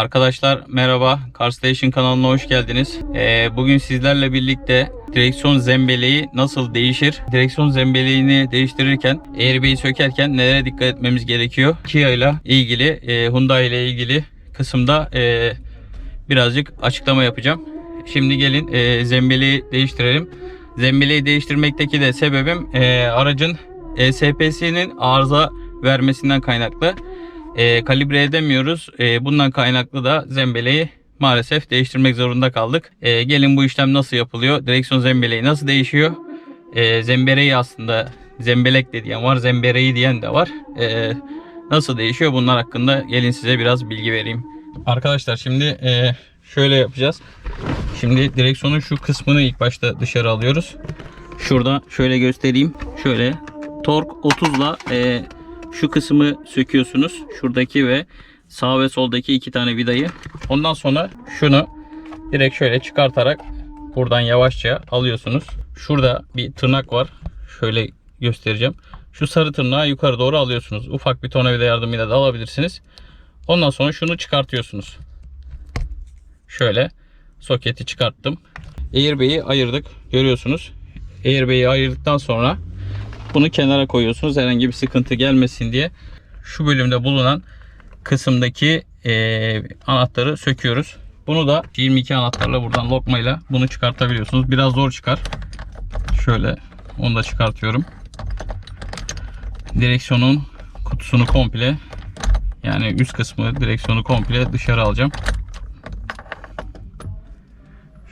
Arkadaşlar merhaba, Car Station kanalına hoş geldiniz. Ee, bugün sizlerle birlikte direksiyon zembeleği nasıl değişir? Direksiyon zembeleğini değiştirirken, airbag'i sökerken nelere dikkat etmemiz gerekiyor? Kia ile ilgili, e, Hyundai ile ilgili kısımda e, birazcık açıklama yapacağım. Şimdi gelin e, zembeleği değiştirelim. Zembeleği değiştirmekteki de sebebim e, aracın ESP'sinin arıza vermesinden kaynaklı. E, kalibre edemiyoruz. E, bundan kaynaklı da zembeleği maalesef değiştirmek zorunda kaldık. E, gelin bu işlem nasıl yapılıyor? Direksiyon zembeleği nasıl değişiyor? E, zembereği aslında zembelek de diyen var, zembereği diyen de var. E, nasıl değişiyor? Bunlar hakkında gelin size biraz bilgi vereyim. Arkadaşlar şimdi e, şöyle yapacağız. Şimdi direksiyonun şu kısmını ilk başta dışarı alıyoruz. Şurada şöyle göstereyim. Şöyle tork 30 ile şu kısmı söküyorsunuz. Şuradaki ve sağ ve soldaki iki tane vidayı. Ondan sonra şunu direkt şöyle çıkartarak buradan yavaşça alıyorsunuz. Şurada bir tırnak var. Şöyle göstereceğim. Şu sarı tırnağı yukarı doğru alıyorsunuz. Ufak bir tornavida yardımıyla da alabilirsiniz. Ondan sonra şunu çıkartıyorsunuz. Şöyle soketi çıkarttım. Airbag'i ayırdık. Görüyorsunuz. Airbag'i ayırdıktan sonra bunu kenara koyuyorsunuz. Herhangi bir sıkıntı gelmesin diye. Şu bölümde bulunan kısımdaki eee, anahtarı söküyoruz. Bunu da 22 anahtarla buradan lokmayla bunu çıkartabiliyorsunuz. Biraz zor çıkar. Şöyle onu da çıkartıyorum. Direksiyonun kutusunu komple yani üst kısmı direksiyonu komple dışarı alacağım.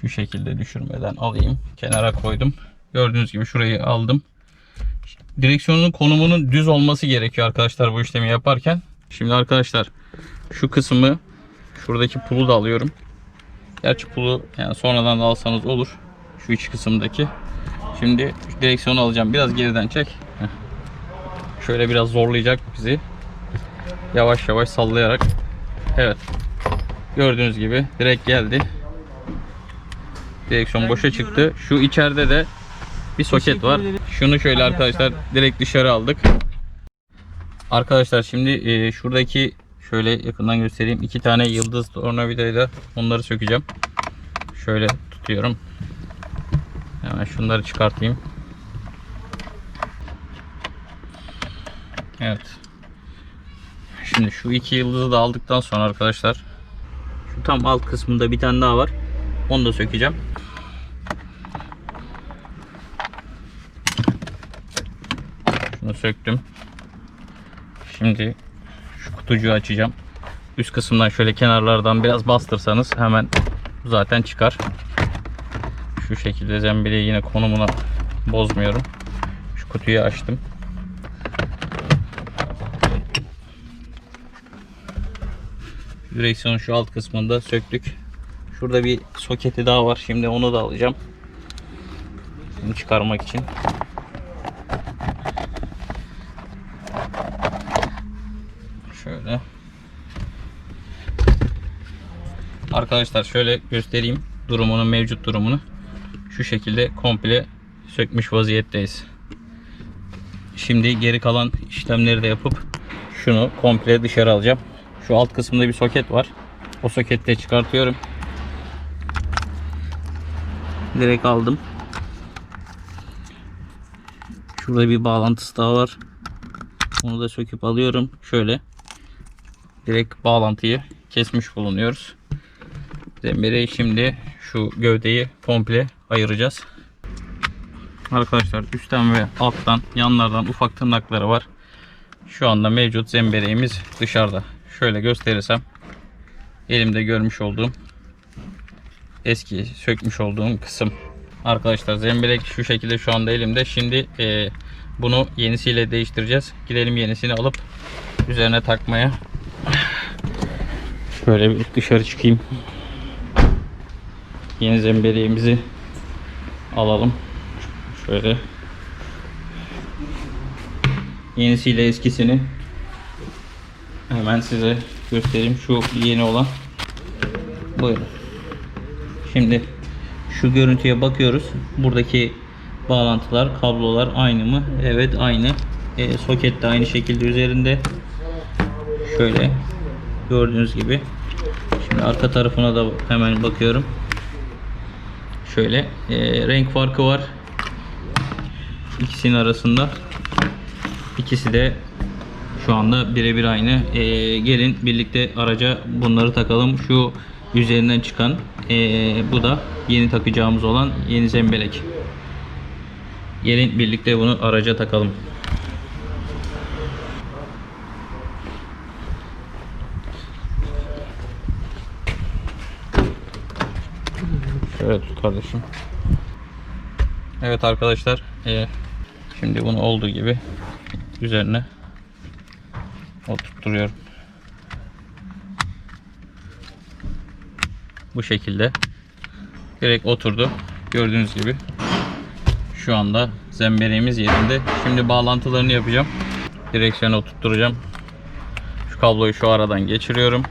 Şu şekilde düşürmeden alayım. Kenara koydum. Gördüğünüz gibi şurayı aldım. Direksiyonun konumunun düz olması gerekiyor arkadaşlar bu işlemi yaparken. Şimdi arkadaşlar şu kısmı şuradaki pulu da alıyorum. Gerçi pulu yani sonradan da alsanız olur. Şu iç kısımdaki. Şimdi direksiyonu alacağım. Biraz geriden çek. Şöyle biraz zorlayacak bizi. Yavaş yavaş sallayarak. Evet. Gördüğünüz gibi direkt geldi. Direksiyon boşa çıktı. Şu içeride de bir soket var. Şunu şöyle arkadaşlar direkt dışarı aldık. Arkadaşlar şimdi e, şuradaki şöyle yakından göstereyim. iki tane yıldız tornavidayla onları sökeceğim. Şöyle tutuyorum. Hemen şunları çıkartayım. Evet. Şimdi şu iki yıldızı da aldıktan sonra arkadaşlar şu tam alt kısmında bir tane daha var. Onu da sökeceğim. Şunu söktüm. Şimdi şu kutucuğu açacağım. Üst kısımdan şöyle kenarlardan biraz bastırsanız hemen zaten çıkar. Şu şekilde zembeleyi yine konumuna bozmuyorum. Şu kutuyu açtım. Direksiyonun şu alt kısmında söktük. Şurada bir soketi daha var. Şimdi onu da alacağım. Bunu çıkarmak için. Şöyle. Arkadaşlar şöyle göstereyim durumunu, mevcut durumunu. Şu şekilde komple sökmüş vaziyetteyiz. Şimdi geri kalan işlemleri de yapıp şunu komple dışarı alacağım. Şu alt kısmında bir soket var. O soketi de çıkartıyorum. Direkt aldım. Şurada bir bağlantısı daha var. Onu da söküp alıyorum. Şöyle. Direkt bağlantıyı kesmiş bulunuyoruz. Zembereği şimdi şu gövdeyi komple ayıracağız. Arkadaşlar üstten ve alttan yanlardan ufak tırnakları var. Şu anda mevcut zembereğimiz dışarıda. Şöyle gösterirsem elimde görmüş olduğum eski sökmüş olduğum kısım. Arkadaşlar zemberek şu şekilde şu anda elimde. Şimdi e, bunu yenisiyle değiştireceğiz. Gidelim yenisini alıp üzerine takmaya. Şöyle bir dışarı çıkayım. Yeni zembereğimizi alalım. Şöyle. Yenisiyle eskisini hemen size göstereyim. Şu yeni olan. Buyurun. Şimdi şu görüntüye bakıyoruz. Buradaki bağlantılar, kablolar aynı mı? Evet aynı. E, soket de aynı şekilde üzerinde. Şöyle gördüğünüz gibi. Şimdi arka tarafına da hemen bakıyorum. Şöyle e, renk farkı var. İkisinin arasında. İkisi de şu anda birebir aynı. E, gelin birlikte araca bunları takalım. Şu üzerinden çıkan e, bu da yeni takacağımız olan yeni zembelek. Gelin birlikte bunu araca takalım. Şöyle tut kardeşim. Evet arkadaşlar. eee, şimdi bunu olduğu gibi üzerine oturtturuyorum. Bu şekilde direkt oturdu. Gördüğünüz gibi şu anda zembereğimiz yerinde. Şimdi bağlantılarını yapacağım. Direksiyona oturtturacağım. Şu kabloyu şu aradan geçiriyorum.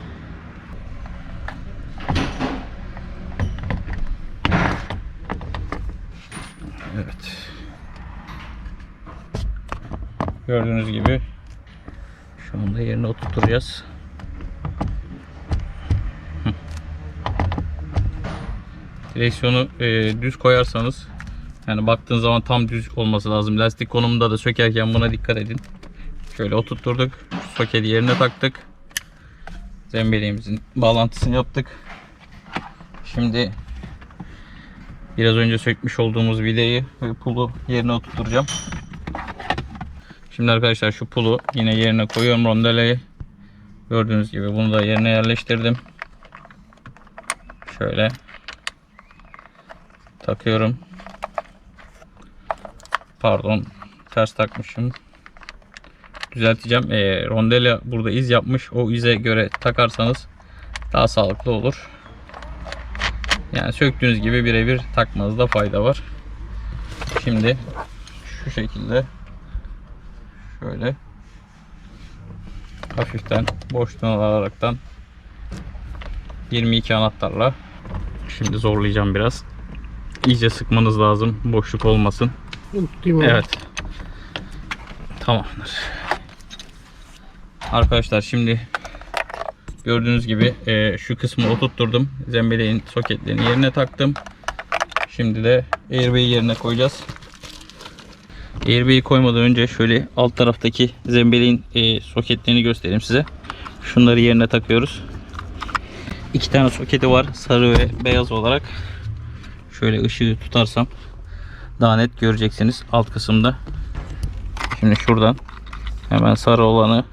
Evet. Gördüğünüz gibi şu anda yerine oturtacağız. Direksiyonu e, düz koyarsanız yani baktığın zaman tam düz olması lazım. Lastik konumunda da sökerken buna dikkat edin. Şöyle oturtturduk. Soketi yerine taktık. Zembeleğimizin bağlantısını yaptık. Şimdi Biraz önce sökmüş olduğumuz vidayı ve pulu yerine oturtacağım. Şimdi arkadaşlar şu pulu yine yerine koyuyorum rondeleyi. Gördüğünüz gibi bunu da yerine yerleştirdim. Şöyle takıyorum. Pardon ters takmışım. Düzelteceğim. Ee, rondele burada iz yapmış. O ize göre takarsanız daha sağlıklı olur. Yani söktüğünüz gibi birebir takmanızda fayda var. Şimdi şu şekilde şöyle hafiften boşluğunu alaraktan 22 anahtarla şimdi zorlayacağım biraz. İyice sıkmanız lazım. Boşluk olmasın. Evet. Tamamdır. Arkadaşlar şimdi gördüğünüz gibi e, şu kısmı oturtturdum. Zembeleğin soketlerini yerine taktım. Şimdi de airbag'i yerine koyacağız. Airbag'i koymadan önce şöyle alt taraftaki zembeleğin e, soketlerini göstereyim size. Şunları yerine takıyoruz. İki tane soketi var. Sarı ve beyaz olarak. Şöyle ışığı tutarsam daha net göreceksiniz alt kısımda. Şimdi şuradan hemen sarı olanı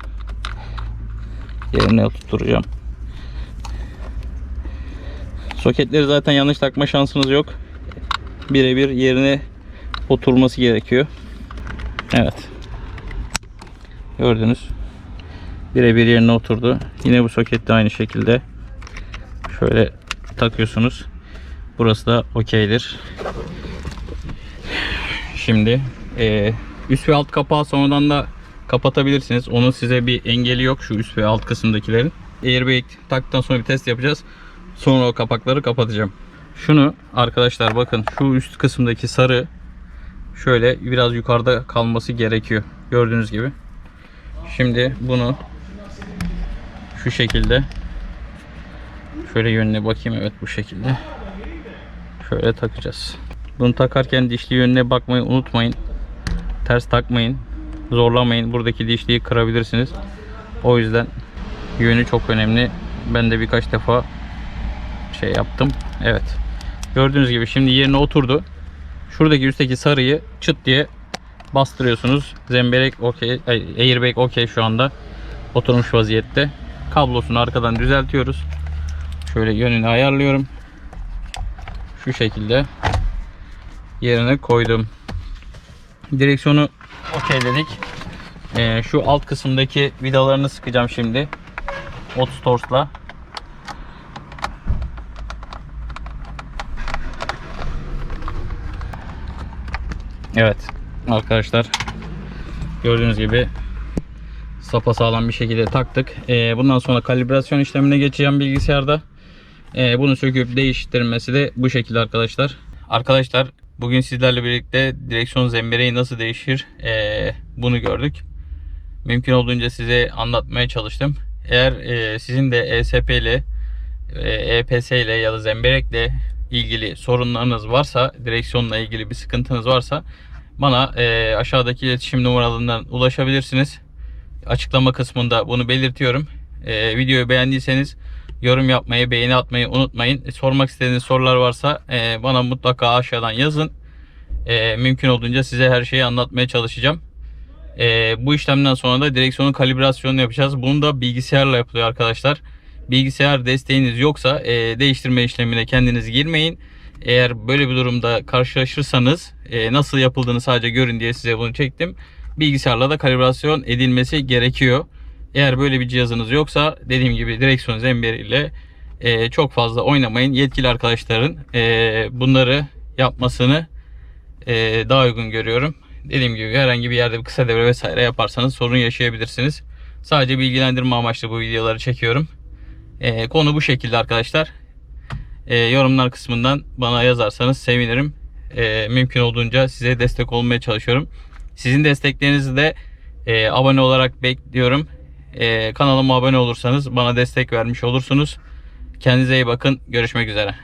yerine oturtacağım. Soketleri zaten yanlış takma şansınız yok. Birebir yerine oturması gerekiyor. Evet. Gördünüz. Birebir yerine oturdu. Yine bu soket de aynı şekilde şöyle takıyorsunuz. Burası da okeydir. Şimdi e, üst ve alt kapağı sonradan da kapatabilirsiniz. Onun size bir engeli yok şu üst ve alt kısımdakilerin. Airbag taktıktan sonra bir test yapacağız. Sonra o kapakları kapatacağım. Şunu arkadaşlar bakın şu üst kısımdaki sarı şöyle biraz yukarıda kalması gerekiyor. Gördüğünüz gibi. Şimdi bunu şu şekilde şöyle yönüne bakayım evet bu şekilde şöyle takacağız. Bunu takarken dişli yönüne bakmayı unutmayın. Ters takmayın. Zorlamayın. Buradaki dişliyi kırabilirsiniz. O yüzden yönü çok önemli. Ben de birkaç defa şey yaptım. Evet. Gördüğünüz gibi şimdi yerine oturdu. Şuradaki üstteki sarıyı çıt diye bastırıyorsunuz. Zemberek okey, airbag okey şu anda oturmuş vaziyette. Kablosunu arkadan düzeltiyoruz. Şöyle yönünü ayarlıyorum. Şu şekilde yerine koydum. Direksiyonu okeyledik. Ee, şu alt kısımdaki vidalarını sıkacağım şimdi. Otstors'la. Evet arkadaşlar gördüğünüz gibi sapa sağlam bir şekilde taktık. Ee, bundan sonra kalibrasyon işlemine geçeceğim bilgisayarda. Ee, bunu söküp değiştirmesi de bu şekilde arkadaşlar. Arkadaşlar bugün sizlerle birlikte direksiyon zembereği nasıl değişir ee, bunu gördük. Mümkün olduğunca size anlatmaya çalıştım. Eğer e, sizin de ESP ile e, EPS ile ya da zemberekle ilgili sorunlarınız varsa, direksiyonla ilgili bir sıkıntınız varsa bana e, aşağıdaki iletişim numaralarından ulaşabilirsiniz. Açıklama kısmında bunu belirtiyorum. E, videoyu beğendiyseniz yorum yapmayı, beğeni atmayı unutmayın. E, sormak istediğiniz sorular varsa e, bana mutlaka aşağıdan yazın. E, mümkün olduğunca size her şeyi anlatmaya çalışacağım. E, bu işlemden sonra da direksiyonun kalibrasyonunu yapacağız. Bunu da bilgisayarla yapılıyor arkadaşlar. Bilgisayar desteğiniz yoksa e, değiştirme işlemine kendiniz girmeyin. Eğer böyle bir durumda karşılaşırsanız e, nasıl yapıldığını sadece görün diye size bunu çektim. Bilgisayarla da kalibrasyon edilmesi gerekiyor. Eğer böyle bir cihazınız yoksa dediğim gibi direksiyon zemberiyle e, çok fazla oynamayın. Yetkili arkadaşların e, bunları yapmasını e, daha uygun görüyorum. Dediğim gibi herhangi bir yerde bir kısa devre vesaire yaparsanız sorun yaşayabilirsiniz. Sadece bilgilendirme amaçlı bu videoları çekiyorum. E, konu bu şekilde arkadaşlar. E, yorumlar kısmından bana yazarsanız sevinirim. E, mümkün olduğunca size destek olmaya çalışıyorum. Sizin desteklerinizi de e, abone olarak bekliyorum. E, kanalıma abone olursanız bana destek vermiş olursunuz. Kendinize iyi bakın. Görüşmek üzere.